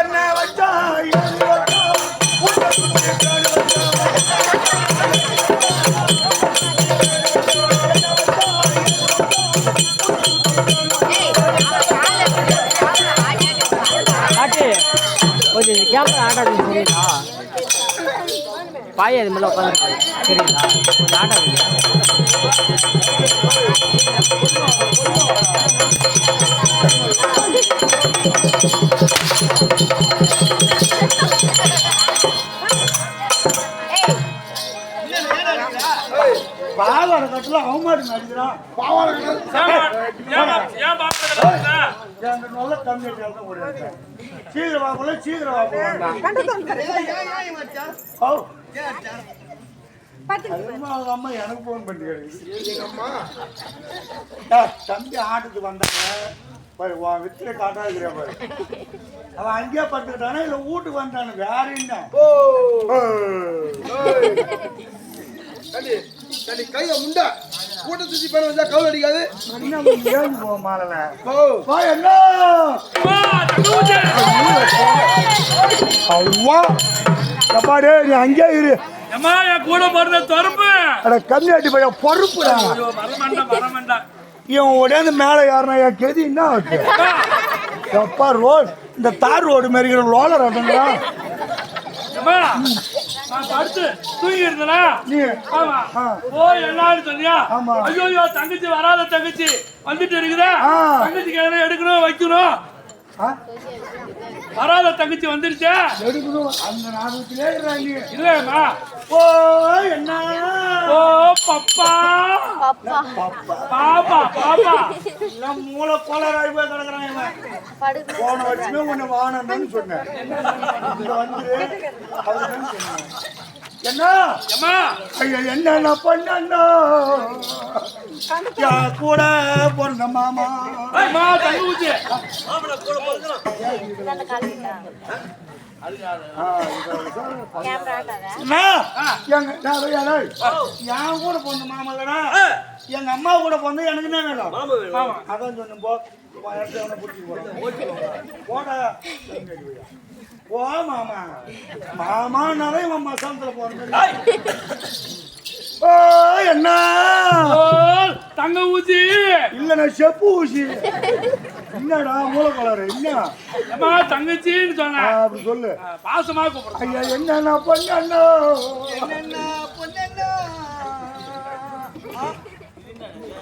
என்ன வச்சா என்ன கொஞ்சம் கேமரா ஆட்டாது சரிங்களா? பாய் அது மேலே உட்காந்துருக்காரு சரிங்களா? கொஞ்சம் பாவாடை கட்டல அவமாடி நடிக்கிறான் பாவாடை நல்ல ஓடுறாங்க சீக்கிரம் வாப்பல சீக்கிரம் அம்மா எனக்கு போன் பண்ணி தம்பி ஆட்டுக்கு வந்தாங்க பாரு உன் வித்துல காட்டாதுக்கிற பாரு. அவன் அங்கேயே படுத்துக்கிட்டானா இல்ல வீட்டுக்கு வந்தானு? வேற என்ன? கையை முண்டா. கூட்ட சுத்தி பேர் வந்தா கவுல் அடிக்காது. என்ன போ மாலல என்ன? அவ்வா. அப்பாடே நீ அங்கே இரு. அம்மா என் கூட பிறந்த தொறுப்பு. அட கம்மியாட்டி பையன் பொறுப்புடா. வரமாண்டா வரமாண்டா இவன் உடனே மேலே யாருனா என் கெதி என்ன ஆச்சு? எப்பா ரோடு இந்த தார் ரோடு மாரி ரோலர் அதுங்களா நான் படுத்து தூங்கி இருந்தனா? நீ ஆமா. ஓ என்னான்னு சொன்னியா? ஆமா. ஐயோ தங்கச்சி வராத தங்கச்சி வந்துட்டு இருக்குதா? ஆ. தங்கச்சிக்கு எதனா எடுக்கணும் வைக்கணும்? வராத தங்கச்சி வந்துருச்சா? எடுக்கணும். அந்த நாடகத்திலே ஓ என்ன? ஓ பப்பா. பாப்பா. பாப்பா. எல்லாம் மூளை கோளாறாய் போய் கிடக்குறான் இவன். போன வருஷமே உன்னை வானந்தன்னு சொன்னேன். இங்க வந்துரு அதுதான் சொன்னேன். என்ன? என்ன பண்ணா கூட பிறந்த மாமா. என் கூட பிறந்த மாமா இல்லடா. எங்க அம்மா கூட பிறந்த எனக்கு என்ன வேணும்? அதான் சொன்னேன் போ. போடா போ மாமா. மாமானாவே இவன் மசாலத்துல போறேன் ஓ என்ன ஓ தங்க ஊச்சி இல்லண்ணா செப்பு ஊசி. என்னடா மூலக்கலரு என்ன? அம்மா தங்கச்சின்னு ஆ, சொன்னேன் அப்படி சொல்லு. பாசமா கூப்பிடுறேன் ஐயா என்னண்ணா பண்ணண்ணா?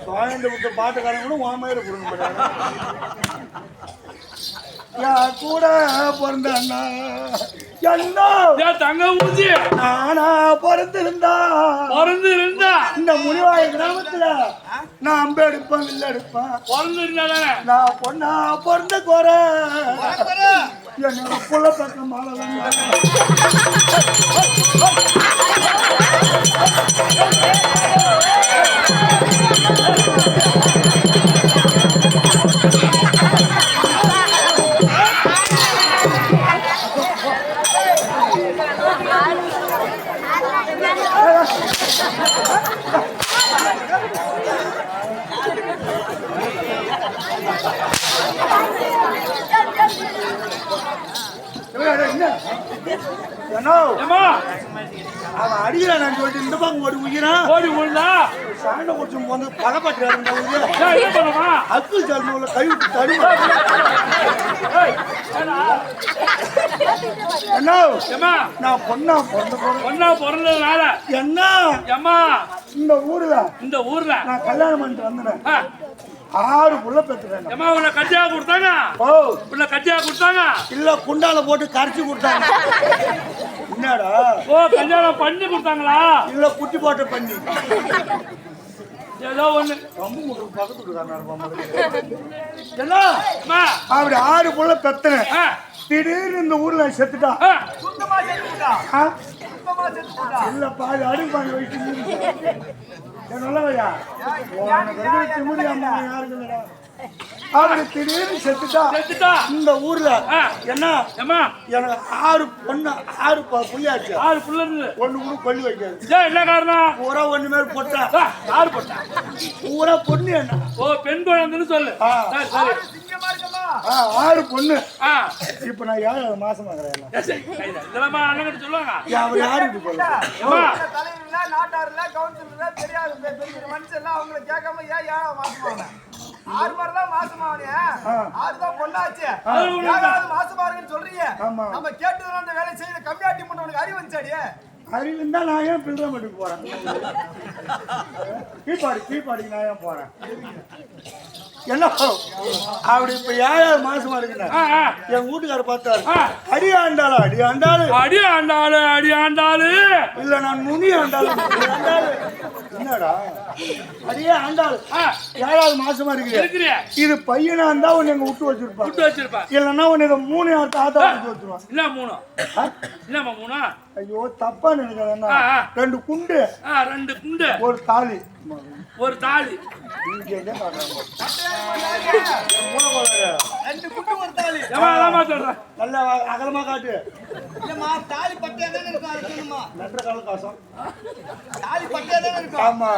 சாயந்த விட்ட பாட்டுக்காரன் கூட உன் கொடுங்க யா கூட பிறந்த அண்ணா என்ன தங்க ஊச்சி நானா பிறந்திருந்தா? பிறந்து இருந்தா இந்த முனிவாய கிராமத்துல நான் அம்பு எடுப்பேன் வில்ல எடுப்பேன். பிறந்து இருந்தா நான் பொண்ணா பிறந்த குறை என்னோட புள்ள பக்கம் மாலை என்ன அக்கு சார்ந்த கை விட்டு தடி ஏய், ஏடா? என்ன நான் பொண்ணா பிறந்த ஒன்னா பிறந்ததுனால. என்ன? ஏம்மா? இந்த ஊர்ல இந்த ஊர்ல. நான் கல்யாணம் பண்ணிட்டு வந்தேன். ஆ, ஆறு புள்ள ஏம்மா உன்னை கட்டியா கொடுத்தாங்க? ஓ. உன்னை கட்டியா கொடுத்தாங்க? இல்ல குண்டால போட்டு கரைச்சி கொடுத்தாங்க. என்னடா? ஓ கல்யாணம் பண்ணி கொடுத்தாங்களா? இல்ல குட்டி போட்ட பண்ணி. ஏதோ ஒண்ணு. பக்கத்து வீட்டுக்காரன் என்ன அம்மா. அப்படி ஆறு புள்ள திடீர்னு இந்த ஊர்ல செத்துட்டான் ஆ, ஆ? இல்ல பாதி அடுக்கு பாதி வயிற்று என் நல்லவையா யாருக்கு அப்படி திடீர்னு செத்துட்டா செத்துட்டா. இந்த ஊர்ல. என்ன? ஏம்மா? எனக்கு ஆறு பொண்ணு ஆறு புள்ளியாச்சு. ஆறு புள்ள இருந்து. ஒண்ணு கூட கொல்லி வைக்காது. ஏன் என்ன காரணம்? பூரா ஒண்ணு மேல் போட்டா. ஆ, யாரு போட்டா. பூரா பொண்ணு என்ன? ஓ பெண் குழந்தைன்னு சொல்லு. சரி சரி. ஆறு பொண்ணு. ஆ. இப்ப நான் ஏழாவது மாசமா அவர் யாருக்கு நாட்டாருல கவுன்சிலர்ல தெரியாது. மனுஷன் எல்லாம் அவங்கள கேட்காம ஏன் ஏழாவது மாசமாவன ஆறு மாதிரி தான் மாசமாவனே ஆறு தான் பொண்ணாச்சு. ஏழாவது மாசமா இருக்குன்னு சொல்றீங்க. ஆமா. நம்ம கேட்டதுல அந்த வேலை செய்த கம்மியாட்டி பண்ண உனக்கு அறிவு வந்துச்சாடி அறிவு இருந்தா நான் ஏன் பில்ரமட்டுக்கு போறேன்? கீழ்பாடி கீழ்பாடிக்கு நான் ஏன் போறேன்? என்ன? அப்படி இப்ப ஏழாவது மாசமா இருக்குண்ணா. ஆ, ஆ. என் வீட்டுக்காரர் பார்த்தாரு. அடி ஆண்டாளா அடி ஆண்டாளு? அடி ஆண்டாளு அடி ஆண்டாளு. இல்ல நான் நுனி ஆண்டாளு. என்னடா? அடியே ஆண்டாளு. ஏழாவது மாசமா இருக்கு இருக்கிறிய இது பையனா இருந்தா உன்னை எங்க விட்டு வச்சிருப்பான். விட்டு வச்சிருப்ப இல்லைன்னா உன்னை மூணு தாத்தா வச்சு வச்சிருவான். என்ன மூணு? என்னம்மா மூணு? ஐயோ தப்பா நினைக்கிறேன் ஆ, ஆ. ரெண்டு குண்டு. ரெண்டு குண்டு. ஒரு தாலி. ஒரு தாலி. இங்க என்ன பார்க்கறாங்க? ரெண்டு ஒரு தாலி. சொல்றேன் நல்லா அகலமா காட்டு. இல்லம்மா தாலி பட்டியா தானே இருக்கும் அது சொல்லுமா. நன்ற கலர் காசம். தாலி பட்டியா தானே இருக்கும். ஆமா.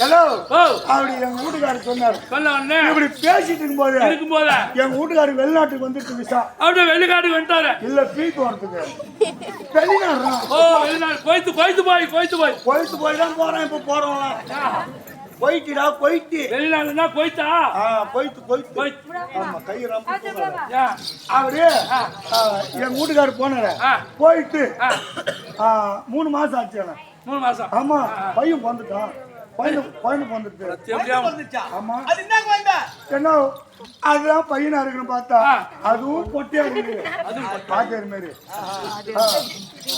ஹலோ ஓ. அப்படி எங்க வீட்டுக்காரர் சொன்னாரு. உடனே இப்படி பேசிட்டு இருக்கும்போது இருக்கும் போத எங்க வீட்டுக்காரர் வெளிநாட்டுக்கு வந்துட்டு விசா. அப்படியே வெளிக்காட்டுக்கு வந்துட்டாரு. இல்ல பீக்கு வரதுக்கு ஓ வெளிநாடு. கோய்த்து கோய்த்து போய் கோய்த்து போய். போயிட்டு போய் தான் போறேன் இப்ப போறோம்லாம் போயிட்டுடா போயிட்டு வெளிநாடுனா கோய்த்தா? ஆ போயிட்டு போயிட்டு போயிட்டு ஆமா கை ரொம்ப ஆ, எங்க வீட்டுக்காரர் போனாரு. போயிட்டு மூணு மாசம் ஆச்சு. மூணு மாசம்? ஆமா பையன் வந்துட்டான் பையன் பையன் வந்துட்டு ஆமா. அது என்னங்க வந்தா? என்ன அதுதான் பையனா இருக்குன்னு பார்த்தா. அதுவும் பொட்டியா இருக்கு. பாக்குற மாதிரி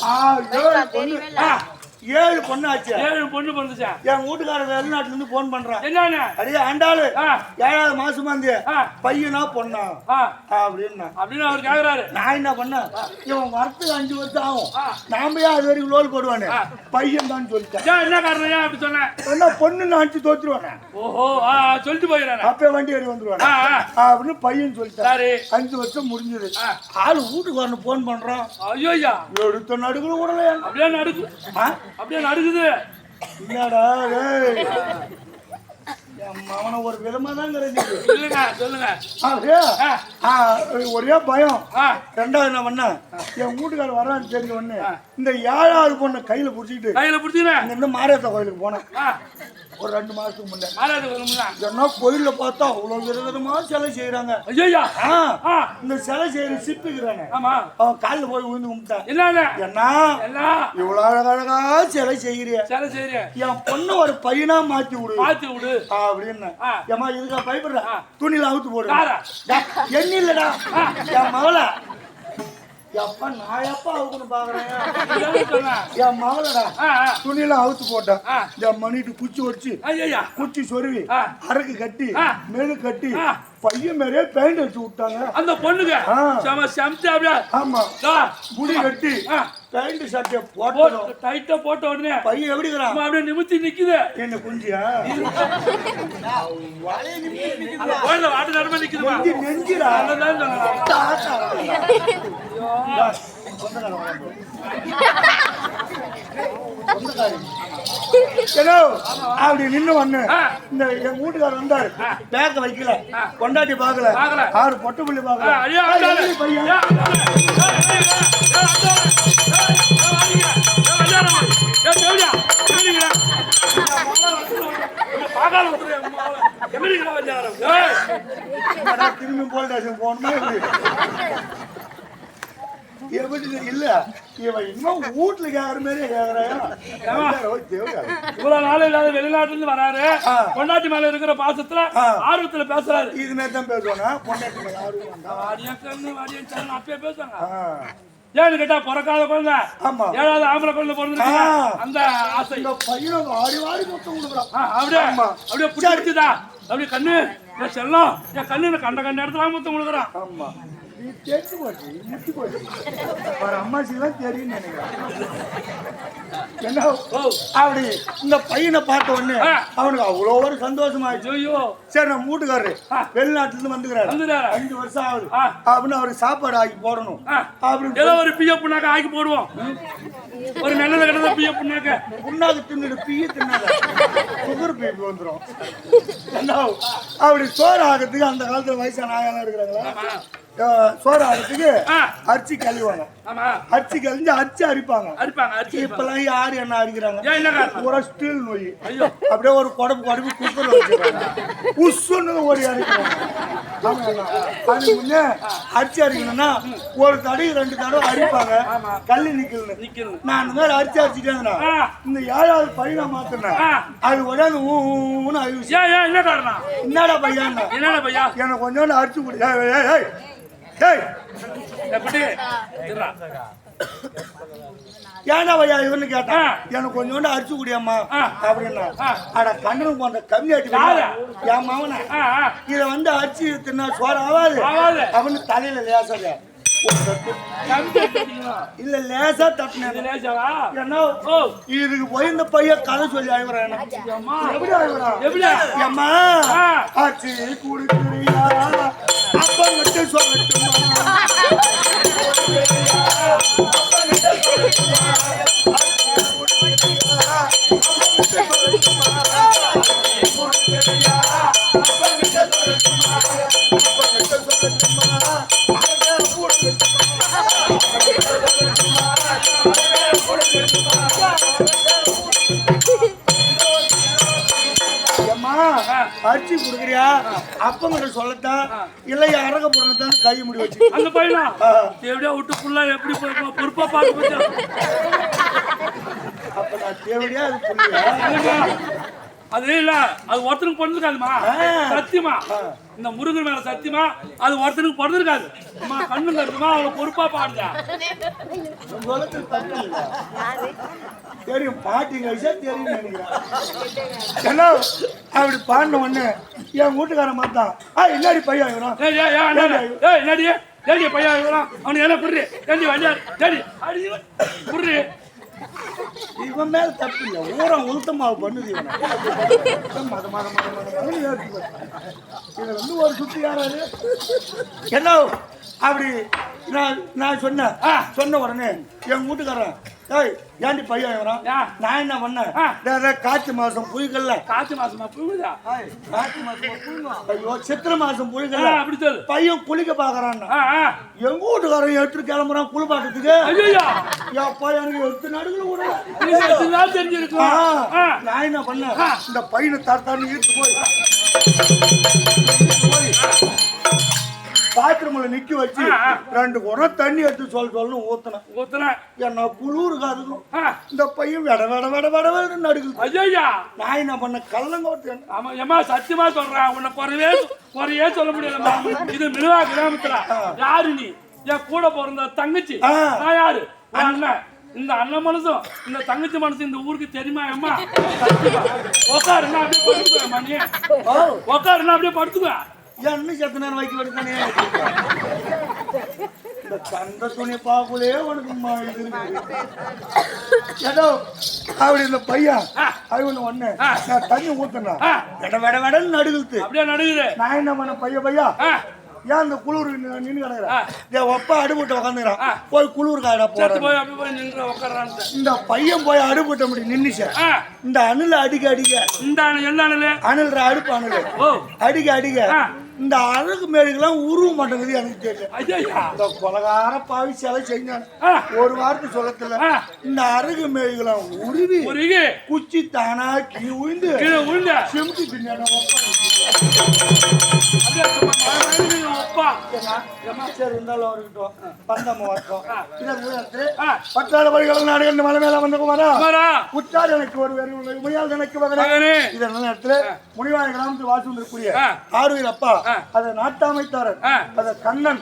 ஆ, ஏழு பொண்ணு ஆச்சு ஏழு பொண்ணு பிறந்துச்சா? என் வீட்டுக்காரர் வெளிநாட்டுல இருந்து போன் பண்றான் என்னன்னு அடியே ஆண்டாளு. ஏழாவது மாசமா இருந்து. பையனா பொண்ணா? அப்படின்னா. அப்படின்னு அவர் கேக்குறாரு. நான் என்ன பண்ணேன்? இவன் வரத்துக்கு அஞ்சு வருஷம் ஆகும். நாம ஏன் அது வரைக்கும் லோல் போடுவானே. பையன் தான் சொல்லிட்டேன். என்ன காரணம்? ஏன் அப்படி சொன்னேன்? என்ன பொண்ணு அடிச்சு தோத்துருவானே? ஓஹோ சொல்லிட்டு போயிடுறாரு அப்பே வண்டி ஏறி வந்துருவானே? அப்படின்னு பையன் சொல்லிட்டான். அஞ்சு வருஷம் முடிஞ்சது. ஆளு வீட்டுக்கு வரணும் போன் பண்றான். ஐயோ எடுத்த நடுக்குல விடல அப்படியே நடுக்குது அப்படியே நடுக்குது என்னடா மகனை ஒரு விதமா தான் சொல்லுங்க. சொல்லுங்க ஒரே பயம். ரெண்டாவது என்ன பண்ண? என் வீட்டுக்காரர் வரான்னு தெரிஞ்ச உடனே இந்த ஏழாவது பொண்ணை கையில புடிச்சிட்டு கையில பிடிச்சிக்கிறேன் இருந்து மாரியாத்தா கோயிலுக்கு போனேன். ஒரு ரெண்டு மாசத்துக்கு முன்னே. ஏன்னா கோயில்ல பார்த்தா அவ்வளவு விதவிதமா சிலை செய்யறாங்க ஐயோ இந்த சிலை செய்யற சிப்பிக்கிறாங்க. ஆமா. அவன் காலில் போய் விழுந்து கும்பிட்டான் என்ன என்ன? இவ்வளவு அழகழகா சிலை செய்யறிய. சரி சரி என் பொண்ணு ஒரு பையனா மாத்தி விடு. மாத்தி விடு. அப்படின்னு. ஏமா இதுக்கா பயப்படுற. துணியில அவுத்து போடு. என்ன இல்லடா. என் மகள எப்ப நான் எப்ப அவுக்குன்னு பாக்குறேன்? என் மகளடா ஆ ஆ. துணியில அவுத்து போட்டேன். என் மணிட்டு குச்சி ஐயா குச்சி சொருவி. அரக்கு கட்டி. மேலு கட்டி. பையன் மேலே பெயிண்ட் அடிச்சு விட்டாங்க. அந்த பொண்ணுங்க. ஆமா. முடி கட்டி பெயிண்ட் சட்டையை போட்டு. டைட்டா போட்ட உடனே பையன் எப்படி அம்மா அப்படியே நிமித்தி நிக்குது. என்ன குஞ்சியா? கோயில வாட்டு நடுமே நிக்குதுமா? நெஞ்சு நெஞ்சிடா. அதான் சொன்னேன் தாத்தா. இந்தா, சொந்தக்காரன் வரான். வேலைக்காரி ஏதோ அப்படி நின்னு ஒண்ணு. இந்த எங்க வீட்டுக்காரர் வந்தாரு. பேக்க வைக்கல. கொண்டாட்டி பாக்கல பார்க்கல. ஆறு பொட்டு புள்ளி பாக்கல பையன். திரும்பி போலீஸ் ஸ்டேஷன் போகணுமா? இல்ல இவன் இன்னும் வீட்டுல கேக்குற மாதிரி கேக்குறாயா தேவையா இவ்வளவு நாள் இல்லாத வெளிநாட்டுல இருந்து வராரு. பொண்டாட்டி மேல இருக்கிற பாசத்துல. ஆர்வத்துல பேசுறாரு இது மாதிரி தான் பேசுவானா பொண்டாட்டி மேல வேண்டாம். வாடியா கண்ணு வாடியா அப்பயே பேசுவாங்க. ஏன்னு கேட்டா பிறக்காத குழந்தை. ஆமா. ஏழாவது ஆம்பளை குழந்தை பிறந்திருக்கு ஆ. அந்த ஆசை. இந்த பையனை வாடி வாடி மொத்தம் கொடுக்குறான். அப்படியே. அப்படியே பிடிச்சிதா அப்படியே கண்ணு என் செல்லம் என் கண்ணு கண்ட கண்ட இடத்துல முத்தம் கொடுக்குறான். ஆமா. நீ தெரிஞ்சு போச்சு முட்டி போச்சு வர அம்மாச்சிலாம் தெரியும் நினைக்கிறேன். என்ன? அப்படி இந்த பையனை பார்த்த உடனே. அவனுக்கு அவ்வளோ ஒரு சந்தோஷமாயிடுச்சு. ஐயோ. சரி நம்ம வீட்டுக்காரரு. வெளிநாட்டுல இருந்து வந்துக்கிறாரு? அஞ்சு வருஷம் ஆகுது. அப்படின்னு அவருக்கு சாப்பாடு ஆக்கி போடணும். அப்படின்னு ஏதோ ஒரு பிய புண்ணாக்க ஆக்கி போடுவோம். ஒரு நல்லத கெட்டத பிய புண்ணாக்க. புண்ணாக்கு தின்னுடு பீய தின்னாத. சுகர் பேபி வந்துடும் அப்படி சோறு ஆகிறதுக்கு அந்த காலத்துல வயசான ஆயெல்லாம் இருக்கிறாங்களா? சோறு ஆகிறதுக்கு. அரிசி கழுவாங்க. அரிசி கழிஞ்சு அரிசி அரிப்பாங்க. அடிப்பாங்க அடிச்சு இப்பெல்லாம் யாரு என்ன அடிக்கிறாங்க பூரா ஸ்டீல் நோய். அப்படியே ஒரு குடம்பு குடம்பு குக்கர் வச்சுக்கிறாங்க உசுன்னு ஆமாங்க. அதுக்கு முன்னே அரிசி அரிக்கணும்னா ஒரு தடவை ரெண்டு தடவை அரிப்பாங்க. கல்லு நிக்கணும் நிக்கணும். நான் அந்த மாதிரி அரிசி அரிச்சிட்டேங்கண்ணா ஆ. இந்த ஏழாவது பையனை மாத்தினேன். அது உடனே ஊ ஊன்னு காரணம்? என்னடா பையன்? என்னடா பையா எனக்கு கொஞ்சோண்டு அரிசி குடி. ஏய், ஏய், ஏய், ஏன்டா பையா இவனு கேட்டான். எனக்கு கொஞ்சோண்டு அரிசி குடியம்மா ஆ. அப்படின்னா. அட கண்ணனுக்கு போன்ற கம்மியாட்டி? என் மவனை இத வந்து அரிசி தின்னா சோறு ஆகாது. அவனு தலையில லேசாக? இல்ல லேசா தட்டினேன்? ஏன்னா இதுக்கு போய் இந்த பையன் கதை சொல்லி அழுகுறான் எப்படி அழுகுறான் ஆ. ஆச்சி குடுக்குறியா அப்ப மட்டும் சொல்லட்டுமா அரிசி குடுக்குறியா? அப்பங்கிட்ட சொல்லத்தான் இல்ல அரக போடத்தான் கை முடி வச்சு. அந்த பையனா. எப்படியா விட்டு புள்ள எப்படி பொறுப்பா பார்த்து அப்ப நான் தேவடியா அது புரியா. அது இல்ல அது ஒருத்தனுக்கு பிறந்திருக்காதுமா. சத்தியமா. இந்த முருகன் மேல சத்தியமா அது ஒருத்தனுக்கு பிறந்திருக்காது. அம்மா கண்ணு கருத்துமா அவளை பொறுப்பா பாடுதா. தெரியும் பாட்டி கழிச்சா தெரியும் நினைக்கிறேன். அப்படி பாடின உடனே என் வீட்டுக்காரன் பார்த்தான் ஆ இல்லாடி பையன் இவரும் என்னடி என்னடி? ஏடி பையன் இவரான் அவனுக்கு என்ன புரியுது? ஏண்டி வண்டியார்? ஏடி அடி புரியுது? இவன் மேல தப்பு இல்லை. ஊரம் உளுத்த மாவு பண்ணுது இவனை. மத மத மத மத வந்து ஒரு சுத்தி யாராரு என்ன அப்படி நான் நான் சொன்னேன். ஆ. சொன்ன உடனே என் வீட்டுக்காரன் ஏய் ஏண்டி பையன் இவரான் ஆ. நான் என்ன பண்ணேன்? கார்த்திகை மாசம் புழுக்கல்ல காத்து மாசமா புரியுதா கார்த்திகை மாசம் ஐயோ சித்திரை மாசம் ஆ, புழுக்கல்ல அப்படி சொல்லு. பையன் குளிக்க பாக்குறான் எங்க வீட்டுக்காரன் எடுத்து கிளம்புறான் குளிப்பாட்டத்துக்கு ஐயோ அப்பா எனக்கு எடுத்து நடுவில் எத்தனை தெரிஞ்சிருக்கும்? நான் என்ன பண்ணேன்? இந்த பையனை தரத்தான்னு இழுத்து போய். பாத்ரூம்ல நிக்க வச்சு. ரெண்டு குடம் தண்ணி எடுத்து சொல்ல சொல்லணும் ஊத்தினேன். ஊத்துன. என்ன குளிருக்கு அதுக்கும் இந்த பையன் விட விட விட விட விட நடுக்குது ஐயா நான் என்ன பண்ண கள்ளங்கோட்டேன் ஆமா ஏமா சத்தியமா சொல்றேன் உன்னை குறைவே குறையே சொல்ல முடியலம்மா. இது மிருவா கிராமத்துல. யாரு நீ? என் கூட பிறந்த தங்கச்சி. நான் யாரு? அண்ணன். இந்த அண்ணன் மனசும் இந்த தங்கச்சி மனசும் இந்த ஊருக்கு தெரியுமா அம்மா. உக்காருன்னா அப்படியே படுத்துக்குவேன் நீ. உக்காருன்னா அப்படியே படுத்துக்குவேன். என்ன செத்த நேரம் வைக்க வேண்டியதானே இந்த தந்த துணி பாக்குலே உனக்கு. ஏதோ அப்படி இந்த பையன் அவனு ஒண்ணு. நான் தண்ணி ஊத்துனா. வெட வெட வெடன்னு நடுகுது. அப்படியே நடுகுது? நான் என்ன பண்ண பைய பையா? ஏன் இந்த குளிர் நின்று என் ஒப்பா அடுபட்டு. உக்காந்துக்கிறான். போய் குளிர் போறேன் போய் நின்று இந்த பையன் போய் அடுபட்ட முடி நின்னுச்சேன் ஆ. இந்த அணில் அடிக்க அடிக்க. இந்த எல்லா அணில்? அடுப்பு அணில். அடிக்க அடிக்க. இந்த அழகு மேடுகெல்லாம் உருவ மாட்டேங்குது எனக்கு தெரியல இந்த கொலகார பாவி சிலை செஞ்சான். ஒரு வார்த்தை சொல்லத்துல. இந்த அருகு மேடுகளாம் உருவி முருகி குச்சி தானா கீ உயிந்து கீழே விழுந்த செமுத்தி இருந்தாலும் இருக்கட்டும் பந்தம். பட்டாள மலை மேல வந்து குமாரா. எனக்கு ஒரு உமையால் எனக்கு மகனே. இதன் நேரத்தில் முடிவாய கிராமத்தில் வாசி வந்திருக்கூடிய. ஆறுவீர் அப்பா. அதை நாட்டாமைத்தாரர் ஆ. அதை கண்ணன்.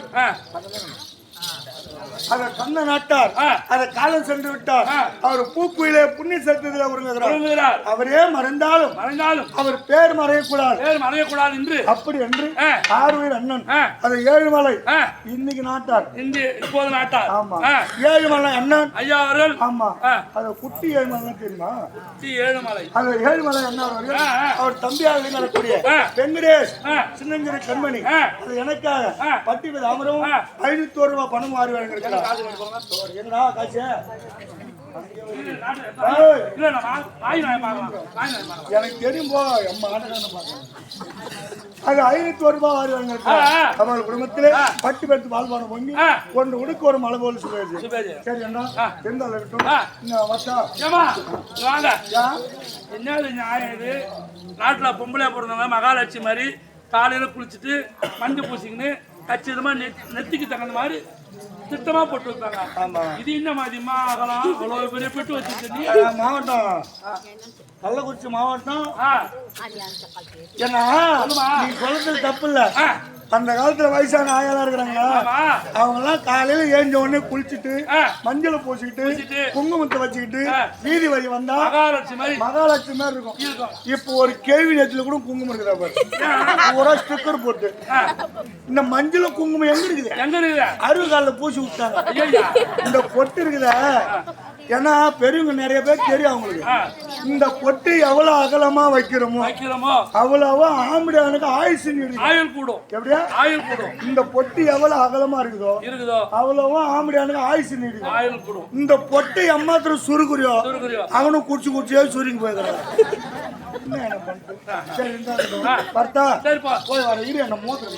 அதை கண்ண நாட்டார். அதை காலம் சென்று விட்டார். அவர் பூக்குயிலே புண்ணிய செலுத்துதல விரும்புகிறார் அவரே மறைந்தாலும் மறைந்தாலும் அவர் பேர் மறையக்கூடாது பேர் மறையக்கூடாது என்று அப்படி என்று. ஆறுவீர் அண்ணன். அதை ஏழுமலை இன்னைக்கு நாட்டார் இந்தி இப்போது நாட்டார் ஆமா ஏழுமலை அண்ணன் ஐயா அவர்கள் ஆமா. அதை குட்டி ஏழுமலை தெரியுமா தி ஏழுமலை அந்த ஏழுமலை அண்ணா அவர்கள். அவர் தம்பியாக நடக்கூடிய. வெங்கடேஷ். சின்னஞ்சிற கண்மணி. அது எனக்காக. பட்டி ஆ. ஐநூத்தி ஒரு ரூபாய் பணம் மாறி வழங்கிருக்கிறார் என்னடா காசு? எனக்கு தெரியும் போ எம்மா ஆட்டக்காரனை. அது ஐநூத்தி ஒரு ரூபாய் வாரி ஆ, வழங்கிருக்கிறார் ஆ. அவள் குடும்பத்திலே பட்டி பெருத்து வாழ்வான பொங்கி. ஒன்று உடுக்கு ஒரு மலை போல் சுபேஜி. சரி என்ன? ஆ. இருந்தாலும் இருக்கட்டும். இன்னும் யா? என்னது நியாயம் இது? நாட்டுல பொம்பளை பிறந்தவங்க மகாலட்சுமி மாதிரி காலையில குளிச்சுட்டு மஞ்சள் பூசிக்கின்னு கச்சிதமா நெத்- நெத்திக்கு தகுந்த மாதிரி திட்டமா போட்டு வைப்பாங்க ஆமா. இது என்ன மாதிரிமா ஆகலாம் அவ்வளவு பெரிய பெட்டு வச்சிருக்க நீ ஆ, மாவட்டம். கள்ளக்குறிச்சி மாவட்டம். சொல்லுமா. நீ சொல்றது தப்பு இல்ல. அந்த காலத்துல வயசான ஆயாலாம் இருக்கிறாங்க. அவங்க எல்லாம் காலையில ஏஞ்ச உடனே குளிச்சுட்டு மஞ்சளை பூசிக்கிட்டு பூசிட்டு, குங்குமத்தை வச்சுக்கிட்டு. வீதி வழி வந்தா மகாலட்சுமி மாதிரி இருக்கும். இப்போ ஒரு கேள்வி நேரத்துல கூட குங்குமம் இருக்குதா பாரு. பூரா ஸ்டிக்கர் போட்டு. இந்த மஞ்சளும் குங்குமம் எங்க இருக்குது? காலில் பூசி விட்டாங்க. இந்த பொட்டு இருக்குதா. ஏன்னா பெரியவங்க நிறைய பேர் தெரியும் அவங்களுக்கு. இந்த பொட்டு எவ்வளவு அகலமா வைக்கிறோமோ வைக்கிறோமோ? அவ்வளவா ஆம்படியானுக்கு ஆயுசு ஆயுள் கூடும். எப்படியா? ஆயுள் கூடும். இந்த பொட்டு எவ்வளவு அகலமா இருக்குதோ இருக்குதோ? அவ்வளவா ஆம்படியானுக்கு ஆயுசு நீடிக்கும் ஆயுள் கூடும். இந்த பொட்டை எம்மாத்திரம் சுருக்குறியோ அவனும் குடிச்சு குடிச்சே சுருங்கி இருக்கட்டும். பர்த்தா சரிப்பா. போய் வர இரு என்ன மோதிரம்